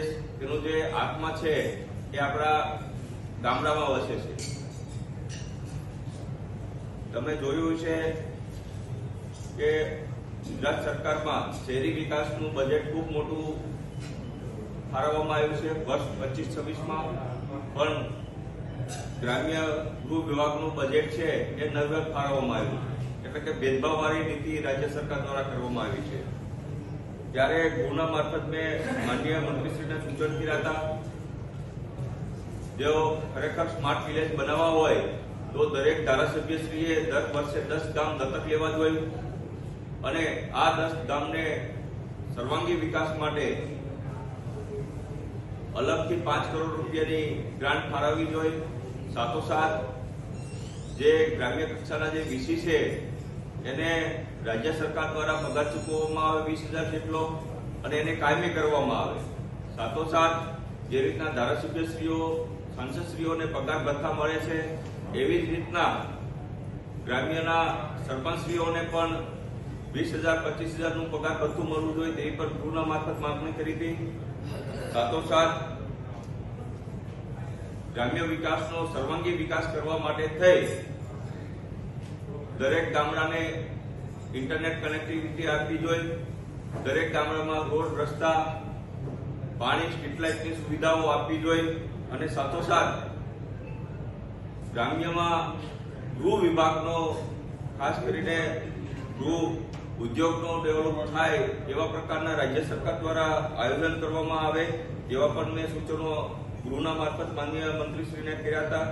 દેશ તેનું જે આત્મા છે, એ આપણા ગામડામાં વસે છે. તમે જોયું છે કે ગુજરાત સરકારમાં શહેરી વિકાસનું બજેટ ખૂબ મોટું ફાળવવામાં આવ્યું છે. વર્ષ પચીસ છવ્વીસમાં પણ ગ્રામ્ય ગૃહ વિભાગનું બજેટ છે એ નવ્ય ફાળવવામાં આવ્યું છે. એટલે કે ભેદભાવવાળી નીતિ રાજ્ય સરકાર દ્વારા કરવામાં આવી છે. ત્યારે ગૃહના મારફત મેં માનનીય મંત્રીશ્રીને સૂચન કર્યા હતા જો ખરેખર સ્માર્ટ વિલેજ બનાવવા હોય, તો દરેક ધારાસભ્યશ્રીએ દર વર્ષે દસ ગામ દત્તક લેવા જોઈએ અને આ દસ ગામને સર્વાંગી વિકાસ માટે અલગથી પાંચ કરોડ રૂપિયાની ગ્રાન્ટ ફાળવવી જોઈએ સાથોસાથ જે ગ્રામ્ય કક્ષાના જે વીસી છે એને રાજ્ય સરકાર દ્વારા પગાર ચૂકવવામાં આવે, વીસ હજાર જેટલો, અને એને કાયમી કરવામાં આવે. સાથોસાથ, જે રીતના ધારાસભ્યશ્રીઓ, સાંસદશ્રીઓને પગાર ભથ્થા મળે છે, એવી જ રીતના ગ્રામ્યના સરપંચશ્રીઓને પણ વીસ હજાર, પચીસ હજારનું પગાર ભથ્થું મળવું જોઈએ તેવી પર ગૃહના મારફત માગણી કરી હતી. સાથોસાથ, ગ્રામ્ય વિકાસનો સર્વાંગી વિકાસ કરવા માટે થઈ દરેક ગામડાને ઇન્ટરનેટ કનેક્ટિવિટી આપવી જોઈએ. દરેક ગામડામાં રોડ, રસ્તા, પાણી સ્ટ્રીટ સુવિધાઓ આપવી જોઈએ. અને સાથોસાથ ગ્રામ્યમાં ગૃહ વિભાગનો, ખાસ કરીને ગૃહ ઉદ્યોગનો ડેવલપ થાય એવા પ્રકારના રાજ્ય સરકાર દ્વારા આયોજન કરવામાં આવે એવા પણ મેં સૂચનો ગૃહના મારફત માનનીય મંત્રીશ્રીને કર્યા હતા.